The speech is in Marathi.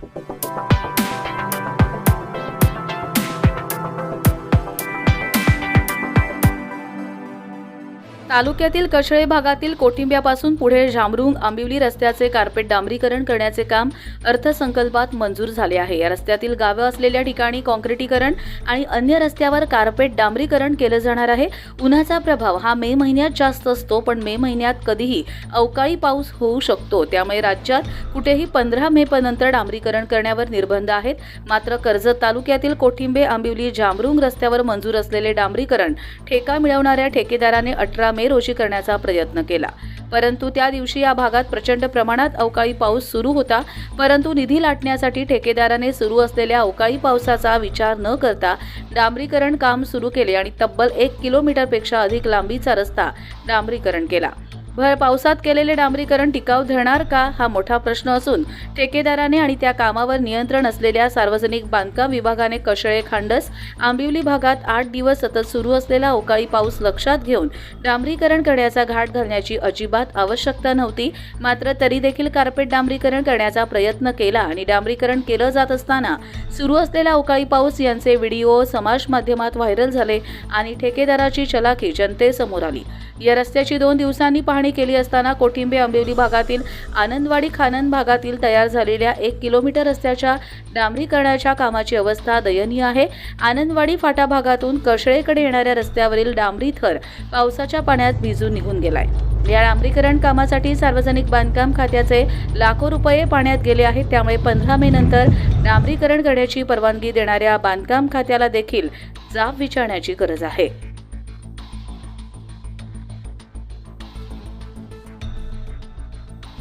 Thank you. तालुक्यातील कशळे भागातील कोटिंब्यापासून पुढे झामरुंग आंबिवली रस्त्याचे कार्पेट डांबरीकरण करण्याचे काम अर्थसंकल्पात मंजूर झाले आहे. या रस्त्यातील गावं असलेल्या ठिकाणी काँक्रिटीकरण आणि अन्य रस्त्यावर कार्पेट डांबरीकरण केलं जाणार आहे. उन्हाचा प्रभाव हा मे महिन्यात जास्त असतो पण मे महिन्यात कधीही अवकाळी पाऊस होऊ शकतो. त्यामुळे राज्यात कुठेही पंधरा मे पर्यंत डांबरीकरण करण्यावर निर्बंध आहेत. मात्र कर्जत तालुक्यातील कोठिंबे आंबिवली जामरुंग रस्त्यावर मंजूर असलेले डांबरीकरण ठेका मिळवणाऱ्या ठेकेदाराने अठरा मे रोजी करण्याचा प्रयत्न केला. परंतु त्या दिवशी या भागात प्रचंड प्रमाणात अवकाळी पाऊस सुरू होता. परंतु निधी लाटण्यासाठी ठेकेदाराने सुरू असलेल्या अवकाळी पावसाचा विचार न करता डांबरीकरण काम सुरू केले आणि तब्बल एक किलोमीटरपेक्षा अधिक लांबीचा रस्ता डांबरीकरण केला. भर पावसात केलेले डांबरीकरण टिकाव धरणार का हा मोठा प्रश्न असून ठेकेदाराने आणि त्या कामावर नियंत्रण असलेल्या सार्वजनिक बांधकाम विभागाने कशळे खांडस आंबिवली भागात आठ दिवस सतत सुरू असलेला अवकाळी पाऊस लक्षात घेऊन डांबरीकरण करण्याचा घाट घालण्याची अजिबात आवश्यकता नव्हती. मात्र तरी देखील कार्पेट डांबरीकरण करण्याचा प्रयत्न केला आणि डांबरीकरण केलं जात असताना सुरू असलेला अवकाळी पाऊस यांचे व्हिडिओ समाज माध्यमात व्हायरल झाले आणि ठेकेदाराची चलाखी जनतेसमोर आली. या रस्त्याची दोन दिवसांनी पाहणी केली असताना कोठिंबे आंबिवली भागातील आनंदवाडी खानन भागातील तयार झालेल्या एक किलोमीटर रस्त्याच्या डांबरीकरणाच्या कामाची अवस्था दयनीय आहे. आनंदवाडी फाटा भागातून कशळेकडे येणाऱ्या रस्त्यावरील डांबरी थर पावसाच्या पाण्यात भिजून निघून गेलाय. या डांबरीकरण कामासाठी सार्वजनिक बांधकाम खात्याचे लाखो रुपये पाण्यात गेले आहेत. त्यामुळे पंधरा मे नंतर डांबरीकरण करण्याची परवानगी देणाऱ्या बांधकाम खात्याला देखील जाब विचारण्याची गरज आहे.